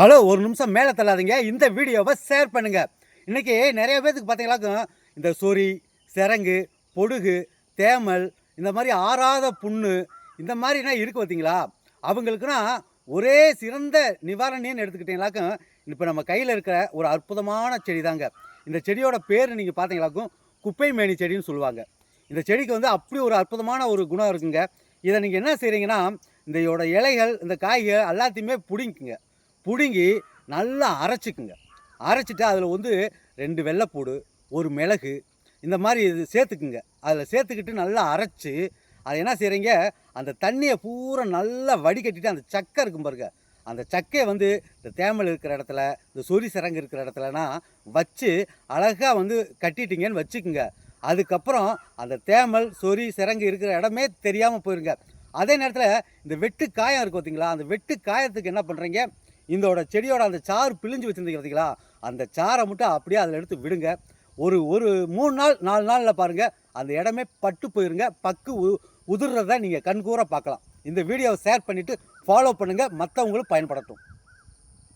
Hello ஒரு நிமிஷம் மேலே தள்ளாதீங்க. இந்த வீடியோவை ஷேர் பண்ணுங்கள் இன்றைக்கி நிறைய பேத்துக்கு பார்த்தீங்களாக்கும் இந்த சொறி சிரங்கு பொடுகு தேமல் இந்த மாதிரி ஆறாத புண்ணு இந்த மாதிரினா இருக்கு பார்த்தீங்களா அவங்களுக்குனா ஒரே சிறந்த நிவாரணின்னு எடுத்துக்கிட்டீங்களாக்கும் இப்போ நம்ம கையில் இருக்கிற ஒரு அற்புதமான செடி தாங்க இந்த செடியோட பேர் நீங்கள் பார்த்தீங்களாக்கும் குப்பை மேனி செடின்னு சொல்லுவாங்க. இந்த செடிக்கு வந்து அப்படி ஒரு அற்புதமான ஒரு குணம் இருக்குங்க. இதை நீங்கள் என்ன செய்கிறீங்கன்னா இதையோட இலைகள் இந்த காய்கள் எல்லாத்தையுமே பிடிங்குங்க பிடுங்கி நல்லா அரைச்சிக்குங்க. அரைச்சிட்டு அதில் வந்து ரெண்டு வெள்ளைப்பூடு ஒரு மிளகு இந்த மாதிரி இது சேர்த்துக்குங்க. அதில் சேர்த்துக்கிட்டு நல்லா அரைச்சி அதை என்ன செய்கிறீங்க அந்த தண்ணியை பூரா நல்லா வடிகட்டிட்டு அந்த சக்கை இருக்கும் பாருங்க. அந்த சக்கையை வந்து இந்த தேமல் இருக்கிற இடத்துல இந்த சொறி சிறங்கு இருக்கிற இடத்துலனா வச்சு அழகாக வந்து கட்டிட்டீங்கன்னு வச்சுக்குங்க. அதுக்கப்புறம் அந்த தேமல் சொறி சிறங்கு இருக்கிற இடமே தெரியாமல் போயிருங்க. அதே நேரத்தில் இந்த வெட்டு காயம் இருக்கும் பார்த்தீங்களா அந்த வெட்டு காயத்துக்கு என்ன பண்ணுறீங்க இதோட செடியோட அந்த சாறு பிழிஞ்சு வச்சுருந்தீங்க பார்த்தீங்களா அந்த சாறை மட்டும் அப்படியே அதில் எடுத்து விடுங்க. ஒரு ஒரு மூணு நாள் நாலு நாளில் பாருங்கள் அந்த இடமே பட்டு போயிருங்க. பக்கு உ உதிர்றதை நீங்கள் கண்கூற பார்க்கலாம். இந்த வீடியோவை ஷேர் பண்ணிவிட்டு ஃபாலோ பண்ணுங்கள் மற்றவங்களும் பயன்படட்டும்